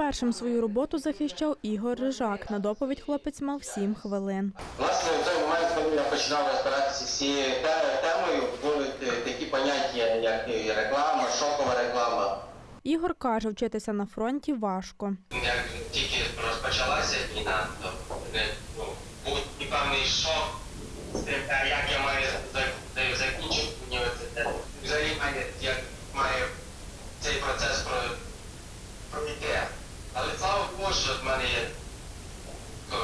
Першим свою роботу захищав Ігор Рижак. На доповідь хлопець мав сім хвилин. Власне, в той момент, коли я починав розбиратися з цією темою, були такі поняття, як реклама, шокова реклама. Ігор каже, вчитися на фронті важко. Як тільки розпочалася війна, то е, ну, був і певний шок з тим, е, як я маю за- за- закінчити університет. Взагалі має, як має цей процес про- пройти. Але слава Богу, що в мене є то,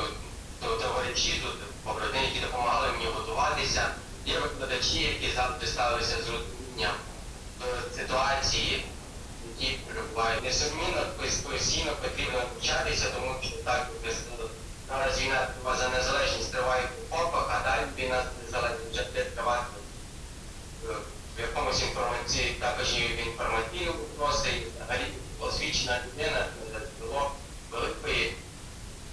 товариші, тут побратими, які допомагали мені готуватися. Є викладачі, які завжди ставилися з розумінням до ситуації, які перебувають. Несумнівно, пос- постійно потрібно навчатися, тому що так ви зараз війна за незалежність триває в окопах, а далі війна за незалежність вже е, в якомусь інформації, також і в інформаційному просторі, взагалі освічена людина це було великої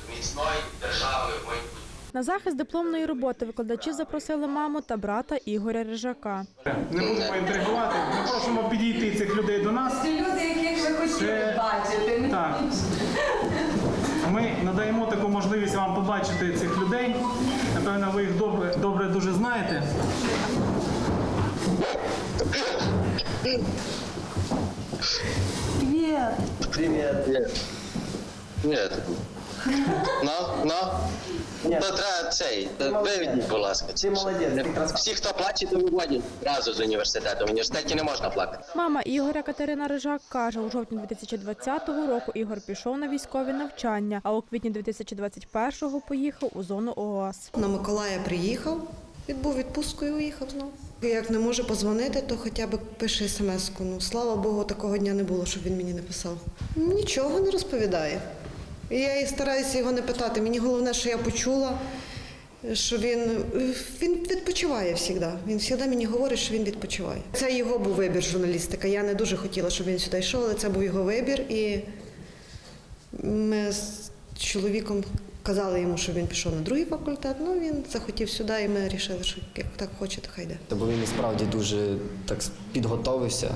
міцної держави в майбутньому. На захист дипломної роботи викладачі запросили маму та брата Ігоря Рижака. Не будемо інтригувати. Ми просимо підійти цих людей до нас. Це люди, яких ви хотіли Це- бачити. Так. Ми надаємо таку можливість вам побачити цих людей. Напевно, ви їх добре, добре дуже знаєте. Привет. Нет. Ну, ну. То треба цей. Виведіть, будь ласка. Ти молодець, ти красавчик. Всі, хто плаче, то виводять разу з університету. В університеті не можна плакати. Мама Ігоря Катерина Рижак каже, у жовтні 2020 року Ігор пішов на військові навчання, а у квітні 2021-го поїхав у зону ООС. На Миколая приїхав, відбув відпустку і уїхав знову. Як не може позвонити, то хоча б пише смс-ку. Ну, слава Богу, такого дня не було, щоб він мені не писав. Нічого не розповідає. І я і стараюся його не питати. Мені головне, що я почула, що він, він відпочиває завжди. Він завжди мені говорить, що він відпочиває. Це його був вибір журналістика. Я не дуже хотіла, щоб він сюди йшов, але це був його вибір. І ми з чоловіком казали йому, що він пішов на другий факультет. Ну він захотів сюди, і ми вирішили, що як так хоче, то хай йде. Бо він і справді дуже так підготовився.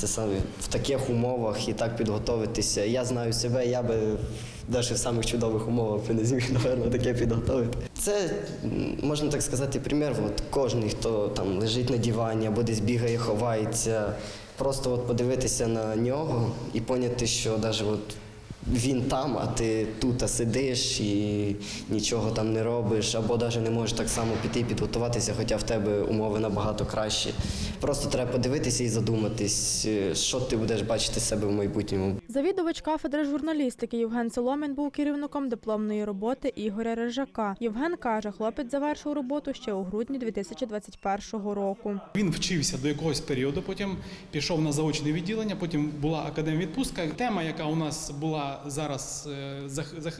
Це саме в таких умовах і так підготовитися. Я знаю себе, я би навіть в самих чудових умовах не зміг, напевно, таке підготовити. Це, можна так сказати, примір. От кожен, хто там лежить на дивані або десь бігає, ховається. Просто от подивитися на нього і поняти, що навіть от він там, а ти тут а сидиш і нічого там не робиш, або навіть не можеш так само піти і підготуватися, хоча в тебе умови набагато кращі. Просто треба подивитися і задуматись, е, що ти будеш бачити себе в майбутньому. Завідувач кафедри журналістики Євген Соломін був керівником дипломної роботи Ігоря Рижака. Євген каже, хлопець завершив роботу ще у грудні 2021 року. Він вчився до якогось періоду, потім пішов на заочне відділення, потім була академія відпустка. Тема, яка у нас була зараз е,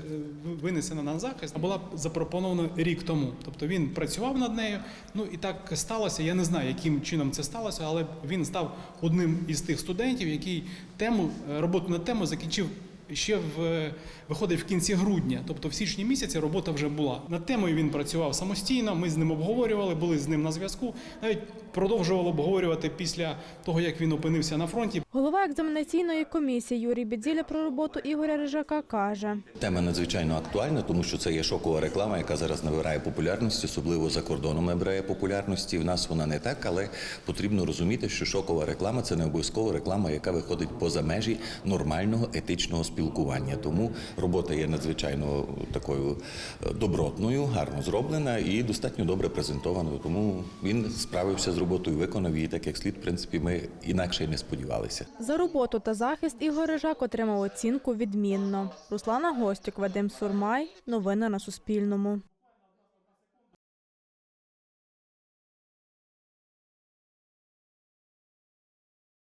винесена на захист, була запропонована рік тому. Тобто він працював над нею. Ну і так сталося. Я не знаю, яким чином це сталося, але він став одним із тих студентів, який тему е, роботу над темою закінчив. Ще в виходить в кінці грудня, тобто в січні місяці робота вже була. Над темою він працював самостійно. Ми з ним обговорювали, були з ним на зв'язку. Навіть продовжували обговорювати після того, як він опинився на фронті. Голова екзаменаційної комісії Юрій Бідзіля про роботу Ігоря Рижака каже. Тема надзвичайно актуальна, тому що це є шокова реклама, яка зараз набирає популярності, особливо за кордоном набирає популярності. В нас вона не так, але потрібно розуміти, що шокова реклама це не обов'язково реклама, яка виходить поза межі нормального етичного спілкування. Тому робота є надзвичайно такою е, добротною, гарно зроблена і достатньо добре презентованою. Тому він справився з роботою, виконав її так, як слід. В принципі, ми інакше й не сподівалися. За роботу та захист Ігор Рижак отримав оцінку відмінно. Руслана Гостюк, Вадим Сурмай. Новини на Суспільному.